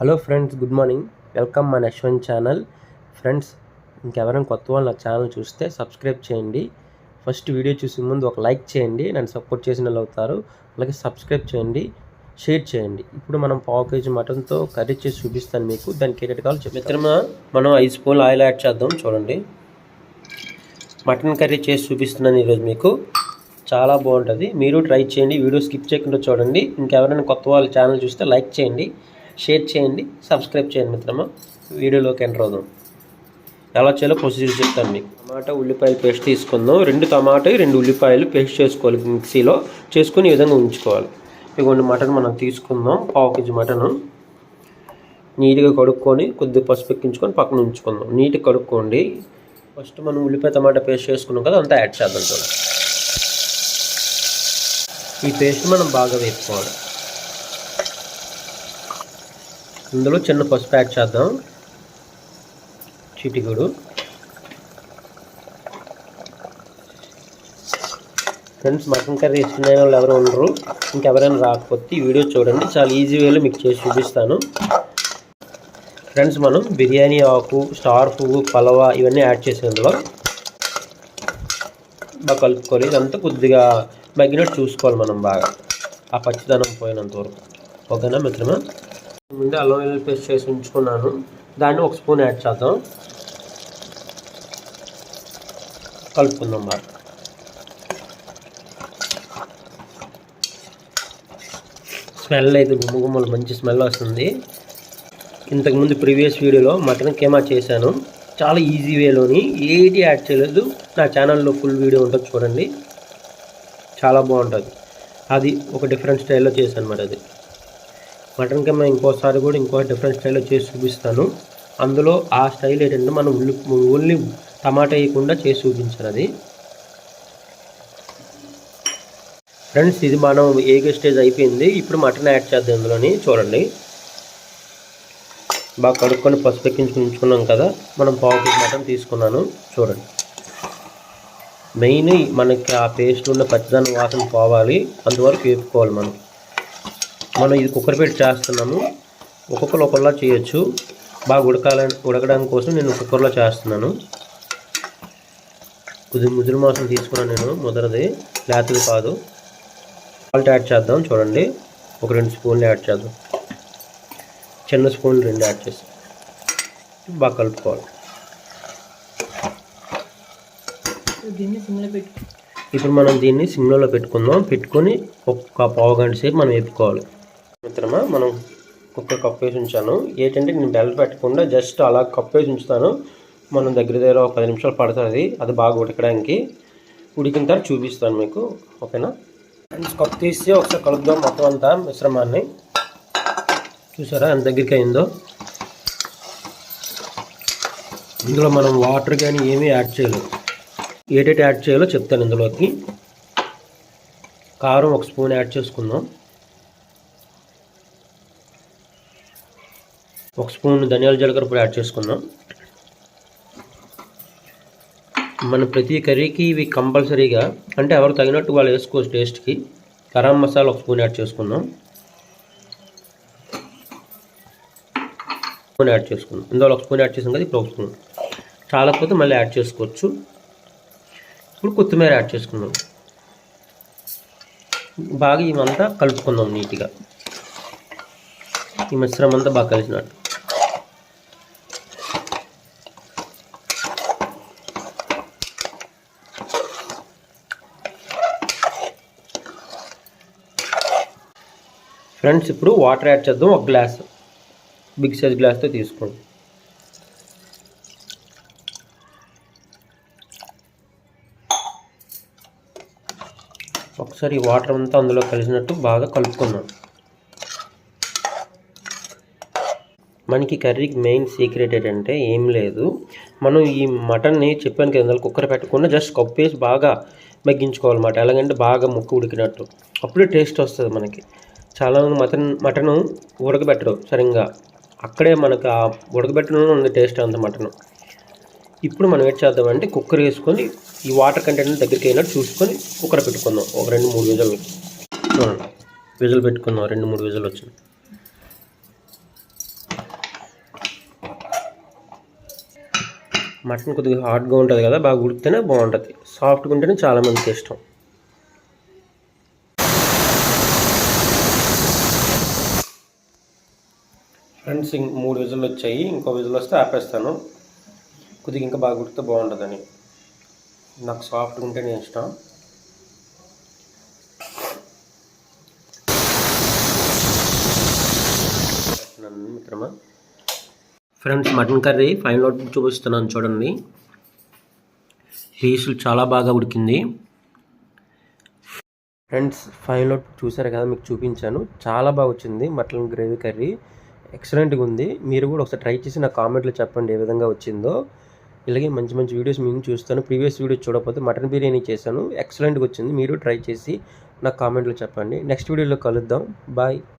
Hello friends good morning. Welcome మన Yashwant channel. Friends ఇంకెవరైనా కొత్త వాళ్ళు నా ఛానల్ చూస్తే సబ్స్క్రైబ్ చేయండి. ఫస్ట్ వీడియో చూసే ముందు ఒక లైక్ చేయండి. నన్ను సపోర్ట్ చేసిన వాళ్ళు అవుతారు. అలాగే సబ్స్క్రైబ్ చేయండి. షేర్ చేయండి. ఇప్పుడు మనం పావు కేజీ మటన్తో కర్రీ చేసి చూపిస్తాను మీకు. దానికి ఏదైతే కావాలో చెప్పి మిత్రమా మనం ఐదు స్పూన్ ఆయిల్ యాడ్ చేద్దాం. చూడండి. మటన్ కర్రీ చేసి చూపిస్తున్నాను ఈరోజు మీకు. చాలా బాగుంటుంది. మీరు ట్రై చేయండి. వీడియో స్కిప్ చేయకుండా చూడండి. ఇంకెవరైనా కొత్త వాళ్ళ ఛానల్ చూస్తే లైక్ చేయండి. షేర్ చేయండి సబ్స్క్రైబ్ చేయండి మిత్రమా. వీడియోలోకి ఎంటర్ అవుదాం. ఎలా చేయాలో ప్రొసీజర్ చెప్తాను మీకు. టమాటా ఉల్లిపాయలు పేస్ట్ తీసుకుందాం. రెండు టమాటా రెండు ఉల్లిపాయలు పేస్ట్ చేసుకోవాలి మిక్సీలో. చేసుకుని ఈ విధంగా ఉంచుకోవాలి. ఇదిగోండి మటన్ మనం తీసుకుందాం. పావు కేజీ మటన్. నీట్గా కడుక్కొని కొద్దిగా పసుపు ఎక్కించుకొని పక్కన ఉంచుకుందాం. నీట్గా కడుక్కోండి. ఫస్ట్ మనం ఉల్లిపాయ టమాటా పేస్ట్ చేసుకున్నాం కదా అంతా యాడ్ చేద్దాం చూడండి. ఈ పేస్ట్ మనం బాగా వేసుకోవాలి ఇందులో చిన్న పసుపు యాడ్ చేద్దాం. చిటికుడు ఫ్రెండ్స్ మటన్ కర్రీ ఇష్టమైన వాళ్ళు ఎవరు ఉండరు. ఇంకెవరైనా రాకపోతే ఈ వీడియో చూడండి. చాలా ఈజీ వేలో మీకు చేసి చూపిస్తాను. ఫ్రెండ్స్ మనం బిర్యానీ ఆకు స్టార్ పువ్వు పలవ ఇవన్నీ యాడ్ చేసేందులో బాగా కలుపుకోవాలి ఇదంతా కొద్దిగా మగ్గినట్టు చూసుకోవాలి మనం బాగా. ఆ పచ్చిదనం పోయినంత వరకు. ఓకేనా మిత్రమా? ముందే అల్లం పేస్ట్ చేసి ఉంచుకున్నాను. దాన్ని ఒక స్పూన్ యాడ్ చేద్దాం. కలుపుకుందాం బాగా. స్మెల్ అయితే గుమ్మగుమ్మలు మంచి స్మెల్ వస్తుంది. ఇంతకుముందు ప్రీవియస్ వీడియోలో మటన్ కేమా చేశాను. చాలా ఈజీ వేలోని ఏది యాడ్ చేయలేదు. నా ఛానల్లో ఫుల్ వీడియో ఉంటుంది చూడండి. చాలా బాగుంటుంది. అది ఒక డిఫరెంట్ స్టైల్లో చేశాను మరి అది. మటన్ కింద ఇంకోసారి కూడా ఇంకో డిఫరెంట్ స్టైల్లో చేసి చూపిస్తాను. అందులో ఆ స్టైల్ ఏంటంటే మనం ఉల్లి ఓన్లీ టమాటా వేయకుండా చేసి చూపించాను అది. ఫ్రెండ్స్ ఇది మనం ఏగే స్టేజ్ అయిపోయింది. ఇప్పుడు మటన్ యాడ్ చేద్దాం ఇందులోని. చూడండి. బాగా కడుక్కొని పసుపు ఎక్కించుకుని ఉంచుకున్నాం కదా. మనం పావు కేజీ మటన్ తీసుకున్నాను. చూడండి. మెయిన్ మనకి ఆ పేస్ట్ ఉన్న పచ్చిదనం వాసన పోవాలి. అందువరకు వేపుకోవాలి మనం మనం ఇది కుక్కర్ పెట్టి చేస్తున్నాము. ఒక్కొక్కరు ఒకలా చేయొచ్చు. బాగా ఉడకాలని ఉడకడానికి కోసం నేను కుక్కర్లో చేస్తున్నాను. కొద్దిగా ముదురు మాసం తీసుకున్నాను నేను ముదరది. లేతది కాదు. సాల్ట్ యాడ్ చేద్దాం చూడండి. ఒక రెండు స్పూన్లు యాడ్ చేద్దాం. చిన్న స్పూన్ రెండు యాడ్ చేసి బాగా కలుపుకోవాలి. ఇప్పుడు మనం దీన్ని సిమ్లో పెట్టుకుందాం. పెట్టుకొని ఒక్క పావు గంట సేపు మనం వేపుకోవాలి. మిత్రమా మనం కుక్కర్ కప్పు వేసి ఉంచాను. ఏంటంటే నేను బెల్ట్ పెట్టకుండా జస్ట్ అలా కప్పు వేసి ఉంచుతాను. మనం దగ్గర దగ్గర ఒక పది నిమిషాలు పడుతుంది అది బాగా ఉడకడానికి. ఉడికిన తర్వాత చూపిస్తాను మీకు. ఓకేనా? కప్పు తీసి ఒకసారి కలుపుదాం మొత్తం అంతా మిశ్రమాన్ని. చూసారా ఎంత దగ్గరికి అయిందో? ఇందులో మనం వాటర్ కానీ ఏమీ యాడ్ చేయలేదు. ఏటేటి యాడ్ చేయాలో చెప్తాను ఇందులోకి. కారం ఒక స్పూన్ యాడ్ చేసుకుందాం. ఒక స్పూన్ ధనియాల జీలకర్ర పొడి యాడ్ చేసుకుందాం. మన ప్రతి కర్రీకి ఇవి కంపల్సరీగా అంటే ఎవరు తగినట్టు వాళ్ళు వేసుకోవచ్చు టేస్ట్కి గరం మసాలా ఒక స్పూన్ యాడ్ చేసుకుందాం. స్పూన్ యాడ్ చేసుకుందాం. ఇందులో ఒక స్పూన్ యాడ్ చేసాం కదా ఇప్పుడు ఒక స్పూన్. చాలకపోతే మళ్ళీ యాడ్ చేసుకోవచ్చు. ఇప్పుడు కొత్తిమీర యాడ్ చేసుకుందాం. బాగా ఇవంతా కలుపుకుందాం నీట్గా. ఈ మిశ్రమం అంతా బాగా కలిసినట్టు. ఫ్రెండ్స్ ఇప్పుడు వాటర్ యాడ్ చేద్దాం. ఒక గ్లాస్ బిగ్ సైజ్ గ్లాస్తో తీసుకోండి. ఒకసారి వాటర్ అంతా అందులో కలిసినట్టు బాగా కలుపుకుందాం. మనకి కర్రీకి మెయిన్ సీక్రెట్ ఏంటంటే ఏం లేదు. మనం ఈ మటన్ని చెప్పాను కదా అందులో కుక్కర్ పెట్టకుండా జస్ట్ కప్పేసి బాగా మగ్గించుకోవాలన్నమాట. ఎలాగంటే బాగా ముక్కు ఉడికినట్టు. అప్పుడే టేస్ట్ వస్తుంది మనకి. చాలామంది మటన్ మటను ఉడకబెట్టరు సరిగ్గా. అక్కడే మనకు ఆ ఉడకబెట్టడం ఉంది టేస్ట్ అంత మటన్. ఇప్పుడు మనం ఏం చేద్దామంటే కుక్కర్ వేసుకొని ఈ వాటర్ కంటెంట్ దగ్గరికి అయినట్టు చూసుకొని కుక్కర్ పెట్టుకుందాం. ఒక రెండు మూడు విజలు. చూడండి. విజలు పెట్టుకుందాం. రెండు మూడు విజలు వచ్చింది మటన్ కొద్దిగా హాట్గా ఉంటుంది కదా బాగా ఉడికితేనే బాగుంటుంది. సాఫ్ట్గా ఉంటేనే చాలామందికి ఇష్టం. ఫ్రెండ్స్ మూడు విజులు వచ్చాయి ఇంకో విజులు వస్తే ఆపేస్తాను. కొద్దిగా ఇంకా బాగా ఉడికితే బాగుంటుందని నాకు సాఫ్ట్గా ఉంటేనే ఇష్టం. మిత్రమా? Friends mutton curry final out చూపిస్తున్నాను చూడండి. పీసులు చాలా బాగా ఉడికింది. ఫ్రెండ్స్ ఫైనల్ అవుట్ చూసారు కదా మీకు చూపించాను. చాలా బాగా వచ్చింది మటన్ గ్రేవీ కర్రీ. ఎక్సలెంట్గా ఉంది. మీరు కూడా ఒకసారి ట్రై చేసి నా కామెంట్లో చెప్పండి ఏ విధంగా వచ్చిందో. ఇలాగే మంచి మంచి వీడియోస్ మేము చూస్తాను. ప్రీవియస్ వీడియోస్ చూడకపోతే మటన్ బిర్యానీ చేశాను. ఎక్సలెంట్గా వచ్చింది. మీరు ట్రై చేసి నా కామెంట్లో చెప్పండి. నెక్స్ట్ వీడియోలో కలుద్దాం. బాయ్